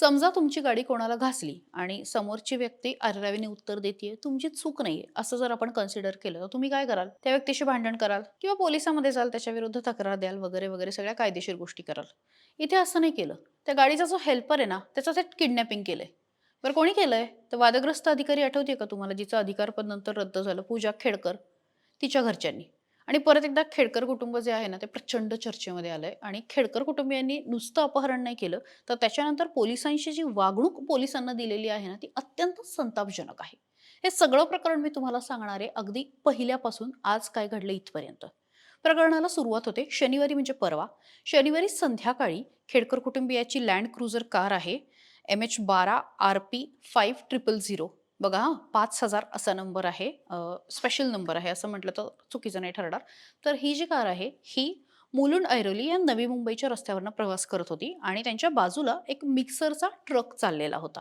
समजा तुमची गाडी कोणाला घासली आणि समोरची व्यक्ती अरेरावीने उत्तर देते तुमची चूक नाहीये असं जर आपण कन्सिडर केलं तर तुम्ही काय कराल? त्या व्यक्तीशी भांडण कराल किंवा पोलिसामध्ये जाल त्याच्या विरुद्ध तक्रार द्याल वगैरे वगैरे सगळ्या कायदेशीर गोष्टी कराल. इथे असं नाही केलं. त्या गाडीचा जो हेल्पर आहे ना त्याचं ते किडनॅपिंग केलंय. बरं कोणी केलंय? तर वादग्रस्त अधिकारी आठवते का तुम्हाला जिचं अधिकारपद नंतर रद्द झालं? पूजा खेडकर तिच्या घरच्यांनी. आणि परत एकदा खेडकर कुटुंब जे आहे ना ते प्रचंड चर्चेमध्ये आलंय. आणि खेडकर कुटुंबियांनी नुसतं अपहरण नाही केलं तर त्याच्यानंतर पोलिसांशी जी वागणूक पोलिसांना दिलेली आहे ना ती अत्यंत संतापजनक आहे. हे सगळं प्रकरण मी तुम्हाला सांगणार आहे अगदी पहिल्यापासून आज काय घडलं इथपर्यंत. प्रकरणाला सुरुवात होते शनिवारी म्हणजे परवा. शनिवारी संध्याकाळी खेडकर कुटुंबियाची लँड क्रुझर कार आहे एम एच बारा R P five triple zero बघा पाच हजार असा नंबर आहे स्पेशल नंबर आहे असं म्हटलं तर चुकीचं नाही ठरणार. तर ही जी कार आहे ही मुलुंड ऐरोली या नवी मुंबईच्या रस्त्यावरनं प्रवास करत होती आणि त्यांच्या बाजूला एक मिक्सरचा ट्रक चाललेला होता.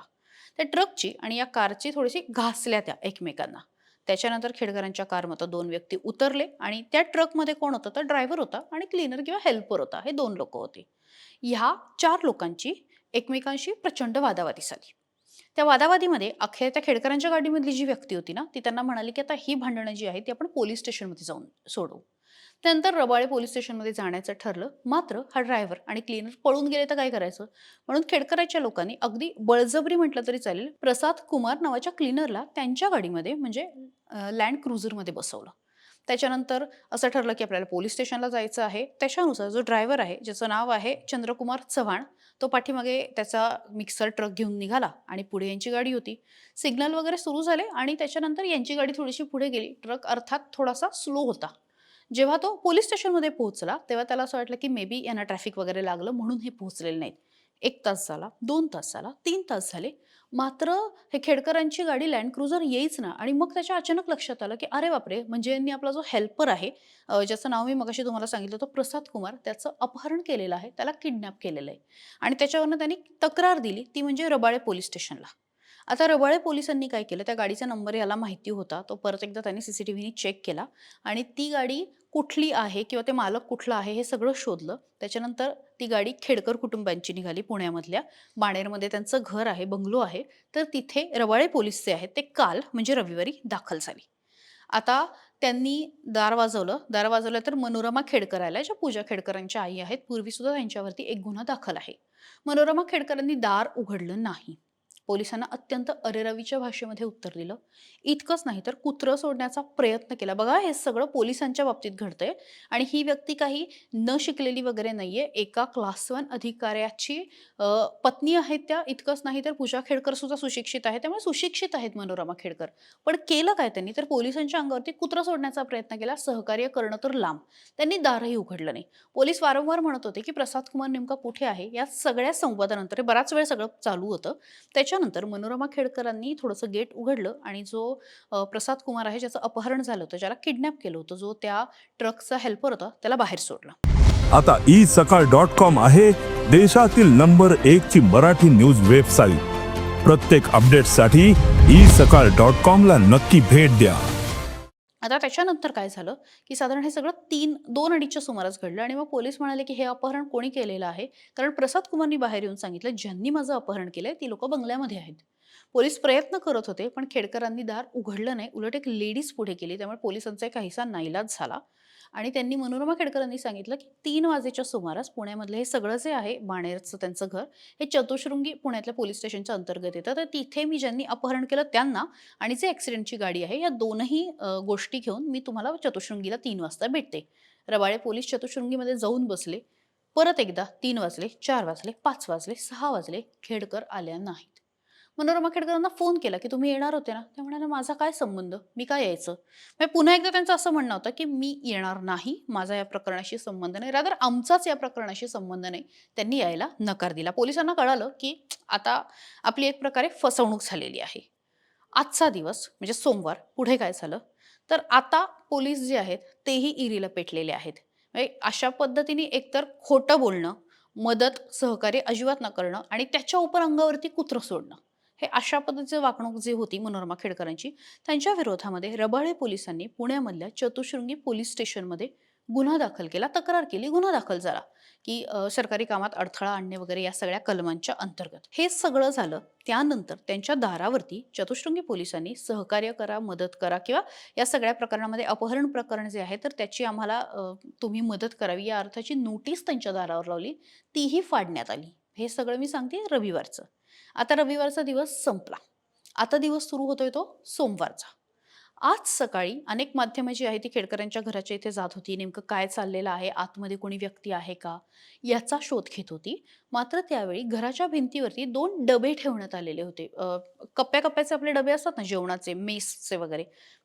त्या ट्रकची आणि या कारची थोडीशी घासल्या त्या एकमेकांना. त्याच्यानंतर खेडकरांच्या कारमधून दोन व्यक्ती उतरले आणि त्या ट्रकमध्ये कोण होतं? तर ड्रायव्हर होता आणि क्लीनर किंवा हेल्पर होता हे दोन लोक होते. ह्या चार लोकांची एकमेकांशी प्रचंड वादावादी झाली. त्या वादावादीमध्ये अखेर त्या खेडकरांच्या गाडीमधली जी व्यक्ती होती ना ती त्यांना म्हणाली की आता ही भांडणं जी आहेत ती आपण पोलीस स्टेशनमध्ये जाऊन सोडवू त्यानंतर रबाळे पोलीस स्टेशनमध्ये जाण्याचं ठरलं. मात्र हा ड्रायव्हर आणि क्लीनर पळून गेले तर काय करायचं? म्हणून खेडकराच्या लोकांनी अगदी बळजबरी म्हटलं तरी चालेल प्रसाद कुमार नावाच्या क्लीनरला त्यांच्या गाडीमध्ये म्हणजे लँड क्रुझरमध्ये बसवलं. त्याच्यानंतर असं ठरलं की आपल्याला पोलीस स्टेशनला जायचं आहे. त्याच्यानुसार जो ड्रायव्हर आहे ज्याचं नाव आहे चंद्रकुमार चव्हाण तो पाठीमागे त्याचा मिक्सर ट्रक घेऊन निघाला आणि पुढे यांची गाडी होती. सिग्नल वगैरे सुरू झाले आणि त्याच्यानंतर यांची गाडी थोडीशी पुढे गेली. ट्रक अर्थात थोडासा स्लो होता. जेव्हा तो पोलीस स्टेशनमध्ये पोहोचला तेव्हा त्याला असं वाटलं की मे बी यांना ट्रॅफिक वगैरे लागलं म्हणून हे पोहोचलेले नाहीत. एक तास झाला दोन तास झाला तीन तास झाले. मात्र हे खेडकरांची गाडी लँड क्रुझर येईच ना. आणि मग त्याच्या अचानक लक्षात आलं की अरे बापरे म्हणजे यांनी आपला जो हेल्पर आहे ज्याचं नाव मी मगाशी तुम्हाला सांगितलं तो प्रसाद कुमार त्याचं अपहरण केलेलं आहे त्याला किडनॅप केलेलं आहे. आणि त्याच्यावरनं त्यांनी तक्रार दिली ती म्हणजे रबाळे पोलीस स्टेशनला. आता रबाळे पोलिसांनी काय केलं? त्या गाडीचा नंबर याला माहिती होता. तो परत एकदा त्यांनी सी सी टी व्हीने चेक केला आणि ती गाडी कुठली आहे किंवा ते मालक कुठलं आहे हे सगळं शोधलं. त्याच्यानंतर ती गाडी खेडकर कुटुंबांची निघाली पुण्यामधल्या. बाणेरमध्ये त्यांचं घर आहे बंगलो आहे. तर तिथे रवाळे पोलीस जे आहेत ते काल म्हणजे रविवारी दाखल झाली. आता त्यांनी दार वाजवलं. दार वाजवलं तर मनोरमा खेडकर आल्या ज्या पूजा खेडकरांच्या आई आहेत. पूर्वीसुद्धा त्यांच्यावरती एक गुन्हा दाखल आहे. मनोरमा खेडकरांनी दार उघडलं नाही. पोलिसांना अत्यंत अरेरावीच्या भाषेमध्ये उत्तर दिलं. इतकंच नाही तर कुत्रं सोडण्याचा प्रयत्न केला. बघा हे सगळं पोलिसांच्या बाबतीत घडतंय आणि ही व्यक्ती काही न शिकलेली वगैरे नाहीये. एका क्लास वन अधिकाऱ्याची पत्नी आहेत त्या. इतकंच नाही तर पूजा खेडकर सुद्धा सुशिक्षित आहे त्यामुळे सुशिक्षित आहेत मनोरमा खेडकर. पण केलं काय त्यांनी? तर पोलिसांच्या अंगावरती कुत्रं सोडण्याचा प्रयत्न केला. सहकार्य करणं तर लांब. त्यांनी दारही उघडलं नाही. पोलीस वारंवार म्हणत होते की प्रसाद कुमार नेमका कुठे आहे? या सगळ्या संवादानंतर हे बराच वेळ सगळं चालू होतं. त्याच्या त्याच्यानंतर मनोरमा खेडकरांनी थोडंसं गेट उघडलं आणि जो प्रसाद कुमार आहे ज्याचं अपहरण झालं होतं ज्याला किडनॅप केलं होतं जो त्या ट्रकचा हेल्पर होता त्याला बाहेर सोडलं. आता ई सकाळ डॉट कॉम आहे देशातील नंबर एक ची मराठी न्यूज वेबसाईट. प्रत्येक अपडेटसाठी ई सकाळ डॉट कॉम ला नक्की भेट द्या. आता त्याच्यानंतर काय झालं की साधारण हे सगळं तीन दोन अडीचच्या सुमारास घडलं आणि मग पोलीस म्हणाले की हे अपहरण कोणी केलेलं आहे? कारण प्रसाद कुमारनी बाहेर येऊन सांगितलं ज्यांनी माझं अपहरण केलंय ती लोक बंगल्यामध्ये आहेत. पोलीस प्रयत्न करत होते पण खेडकरांनी दार उघडलं नाही. उलट एक लेडीज पुढे केली त्यामुळे पोलिसांचा एक काहीसा नाईलाज झाला. आणि त्यांनी मनोरमा खेडकरांनी सांगितलं की तीन वाजेच्या सुमारास पुण्यामधलं हे सगळं जे आहे बाणेरचं त्यांचं घर हे चतुशृंगी पुण्यातल्या पोलीस स्टेशनच्या अंतर्गत येतं. तर तिथे मी ज्यांनी अपहरण केलं त्यांना आणि जे ॲक्सिडेंटची गाडी आहे या दोनही गोष्टी घेऊन मी तुम्हाला चतुशृंगीला तीन वाजता भेटते. रबाळे पोलीस चतुशृंगीमध्ये जाऊन बसले. परत एकदा तीन वाजले चार वाजले पाच वाजले सहा वाजले खेडकर आल्या नाहीत. मनोरमा खेडकरांना फोन केला की तुम्ही येणार होते ना? त्या म्हणाले माझा काय संबंध? मी काय यायचं? म्हणजे पुन्हा एकदा त्यांचं असं म्हणणं होतं की मी येणार नाही. माझा या प्रकरणाशी संबंध नाही. रादर आमचाच या प्रकरणाशी संबंध नाही. त्यांनी यायला नकार दिला. पोलिसांना कळालं की आता आपली एक प्रकारे फसवणूक झालेली आहे. आजचा दिवस म्हणजे सोमवार पुढे काय झालं? तर आता पोलीस जे आहेत तेही इरीला पेटलेले आहेत. म्हणजे अशा पद्धतीने एकतर खोटं बोलणं मदत सहकार्य अजिबात न करणं आणि त्याच्या उपर अंगावरती कुत्रं सोडणं. हे अशा पद्धतीचं वागणूक जी होती मनोरमा खेडकरांची त्यांच्या विरोधामध्ये रबाळे पोलिसांनी पुण्यामधल्या चतुशृंगी पोलीस स्टेशनमध्ये गुन्हा दाखल केला तक्रार केली गुन्हा दाखल झाला की सरकारी कामात अडथळा आणणे वगैरे या सगळ्या कलमांच्या अंतर्गत. हे सगळं झालं त्यानंतर त्यांच्या दारावरती चतुशृंगी पोलिसांनी सहकार्य करा मदत करा किंवा या सगळ्या प्रकरणामध्ये अपहरण प्रकरण जे आहे तर त्याची आम्हाला तुम्ही मदत करावी या अर्थाची नोटीस त्यांच्या दारावर लावली तीही फाडण्यात आली. हे सगळं मी सांगते रविवारचं. आता रविवारचा दिवस संपला. आता दिवस सुरू होतोय तो सोमवारचा. आज सकाळी अनेक माध्यमं जी आहे ती खेडकरांच्या घराच्या इथे जात होती. नेमकं काय चाललेलं आहे? आतमध्ये कोणी व्यक्ती आहे का? याचा शोध घेत होती. मात्र त्यावेळी घराच्या भिंतीवरती दोन डबे ठेवण्यात आलेले होते. कप्प्या कप्प्याचे आपले डबे असतात ना जेवणाचे मेसचे वगैरे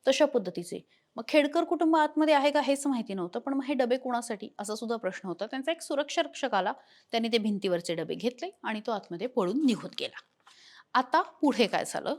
तशा पद्धतीचे. मग खेडकर कुटुंब आतमध्ये आहे का हेच माहिती नव्हतं पण मग हे डबे कोणासाठी? असा सुद्धा प्रश्न होता. त्यांचा एक सुरक्षा रक्षक आला. त्यांनी ते भिंतीवरचे डबे घेतले आणि तो आतमध्ये पळून निघून गेला. आता पुढे काय झालं?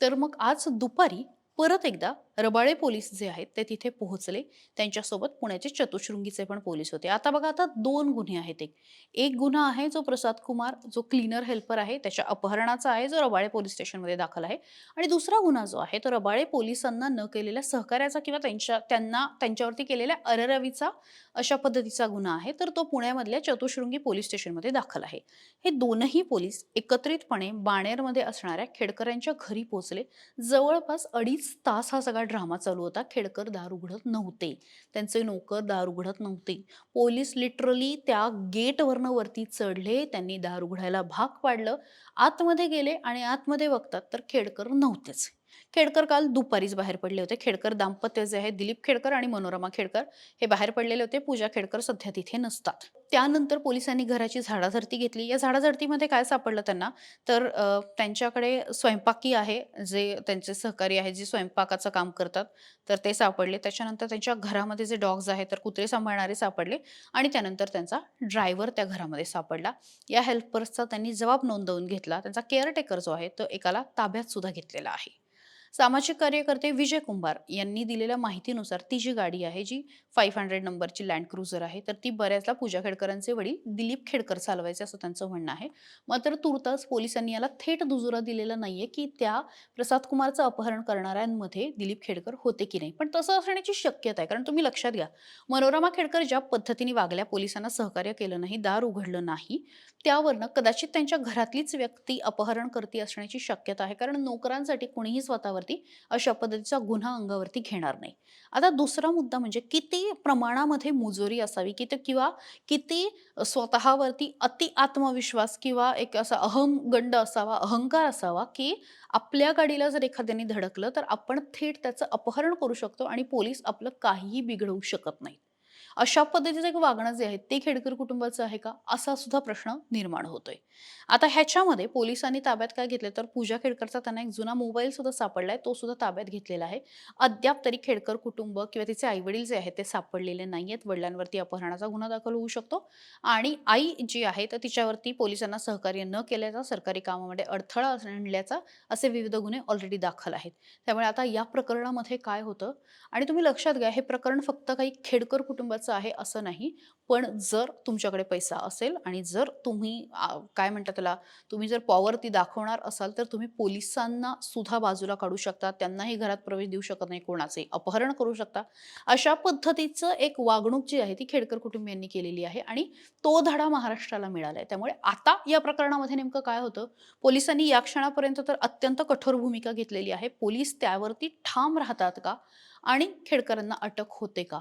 तर मग आज दुपारी परत एकदा रबाळे पोलीस जे आहेत ते तिथे पोहोचले. त्यांच्यासोबत पुण्याचे चतुशृंगीचे पण पोलीस होते. आता बघा आता दोन गुन्हे आहेत एक. एक गुन्हा आहे जो प्रसाद कुमार जो क्लीनर हेल्पर आहे त्याच्या अपहरणाचा आहे जो रबाळे पोलीस स्टेशनमध्ये दाखल आहे. आणि दुसरा गुन्हा जो आहे तो रबाळे पोलिसांना न केलेल्या सहकार्याचा किंवा त्यांच्या त्यांना त्यांच्यावरती केलेल्या अररवीचा अशा पद्धतीचा गुन्हा आहे तर तो पुण्यामधल्या चतुशृंगी पोलीस स्टेशनमध्ये दाखल आहे. हे दोनही पोलीस एकत्रितपणे बाणेरमध्ये असणाऱ्या खेडकरांच्या घरी पोहोचले. जवळपास अडीच तास हा सगळा ड्रामा चालू होता. खेडकर दार उघडत नव्हते. त्यांचे नोकर दार उघडत नव्हते. पोलीस लिटरली त्या गेटवरनं वरती चढले. त्यांनी दार उघडायला भाग पाडलं. आतमध्ये गेले आणि आतमध्ये बघतात तर खेडकर नव्हतेच. खेडकर काल दुपारीच बाहेर पडले होते. खेडकर दाम्पत्य जे आहे दिलीप खेडकर आणि मनोरमा खेडकर हे बाहेर पडलेले होते. पूजा खेडकर सध्या तिथे नसतात. त्यानंतर पोलिसांनी घराची झाडाझडती घेतली. या झाडाझडतीमध्ये काय सापडलं त्यांना? तर त्यांच्याकडे स्वयंपाकी आहे जे त्यांचे सहकारी आहे जे स्वयंपाकाचं काम करतात तर ते सापडले. त्याच्यानंतर त्यांच्या घरामध्ये जे डॉग्स आहेत तर कुत्रे सांभाळणारे सापडले आणि त्यानंतर त्यांचा ड्रायव्हर त्या घरामध्ये सापडला. या हेल्पर्सचा त्यांनी जबाब नोंदवून घेतला. त्यांचा केअरटेकर जो आहे तो एकाला ताब्यात सुद्धा घेतलेला आहे. सामाजिक कार्यकर्ते विजय कुंभार यांनी दिलेल्या माहितीनुसार ती जी गाडी आहे जी फाईव्ह हंड्रेड नंबरची लँड क्रुझर आहे तर ती बऱ्याचदा पूजा खेडकरांचे वडील दिलीप खेडकर चालवायचे असं त्यांचं म्हणणं आहे. मात्र तुर्तास पोलिसांनी याला थेट दुजोरा दिलेला नाहीये की त्या प्रसाद कुमारचं अपहरण करणाऱ्यांमध्ये दिलीप खेडकर होते की नाही. पण तसं असण्याची शक्यता आहे कारण तुम्ही लक्षात घ्या मनोरमा खेडकर ज्या पद्धतीने वागल्या पोलिसांना सहकार्य केलं नाही दार उघडलं नाही त्यावरनं कदाचित त्यांच्या घरातलीच व्यक्ती अपहरण करती असण्याची शक्यता आहे. कारण नोकरांसाठी कोणीही अंगावरती अशा पद्धतीचा गुन्हा अंगावरती घेणार नाही. आता दुसरा मुद्दा म्हणजे किती प्रमाणामध्ये मुजोरी असावी किती किंवा किती स्वतःवरती अति आत्मविश्वास किंवा एक असा अहंगंड असावा अहंकार असावा की आपल्या गाडीला जर एखाद्याने धडकलं तर आपण थेट त्याचं अपहरण करू शकतो आणि पोलीस आपलं काहीही बिघडवू शकत नाही अशा पद्धतीचं एक वागणं जे आहे ते खेडकर कुटुंबाचं आहे का? असा सुद्धा प्रश्न निर्माण होतोय. आता ह्याच्यामध्ये पोलिसांनी ताब्यात काय घेतले तर पूजा खेडकरचा त्यांना एक जुना मोबाईल सुद्धा सापडलाय. तो सुद्धा ताब्यात घेतलेला आहे. अद्याप तरी खेडकर कुटुंब किंवा तिचे आई वडील जे आहेत ते सापडलेले नाही आहेत वडिलांवरती अपहरणाचा गुन्हा दाखल होऊ शकतो. आणि आई जी आहे तर तिच्यावरती पोलिसांना सहकार्य न केल्याचा सरकारी कामामध्ये अडथळा आणल्याचा असे विविध गुन्हे ऑलरेडी दाखल आहेत. त्यामुळे आता या प्रकरणामध्ये काय होतं? आणि तुम्ही लक्षात घ्या हे प्रकरण फक्त काही खेडकर कुटुंबाचं आहे असं नाही. पण जर तुमच्याकडे पैसा असेल आणि जर तुम्ही काय म्हणतात त्याला तुम्ही जर पॉवर ती दाखवणार असाल तर तुम्ही पोलिसांना सुद्धा बाजूला काढू शकता. त्यांनाही घरात प्रवेश देऊ शकत नाही कोणाचे. अपहरण करू शकता. अशा पद्धतीचं एक वागणूक जी आहे ती खेडकर कुटुंबियांनी केलेली आहे आणि तो धडा महाराष्ट्राला मिळाला आहे त्यामुळे आता या प्रकरणामध्ये नेमकं काय होतं? पोलिसांनी या क्षणापर्यंत तर अत्यंत कठोर भूमिका घेतलेली आहे. पोलीस त्यावरती ठाम राहतात का? आणि खेडकरांना अटक होते का?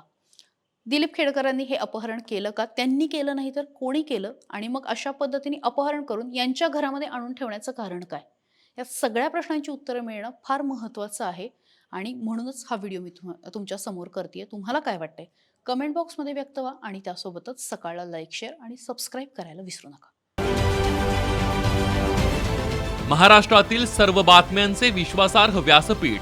दिलीप खेडकरांनी हे अपहरण केलं का? त्यांनी केलं नाही तर कोणी केलं? आणि मग अशा पद्धतीने अपहरण करून यांच्या घरामध्ये आणून ठेवण्याचं कारण काय? या सगळ्या प्रश्नांची उत्तरं मिळणं फार महत्त्वाचं आहे. आणि म्हणूनच हा व्हिडिओ मी तुम तुमच्यासमोर करते तुम्हाला काय वाटतंय? कमेंट बॉक्समध्ये व्यक्त व्हा आणि त्यासोबतच सकाळला लाईक शेअर आणि सबस्क्राईब करायला विसरू नका. महाराष्ट्रातील सर्व बातम्यांचे विश्वासार्ह व्यासपीठ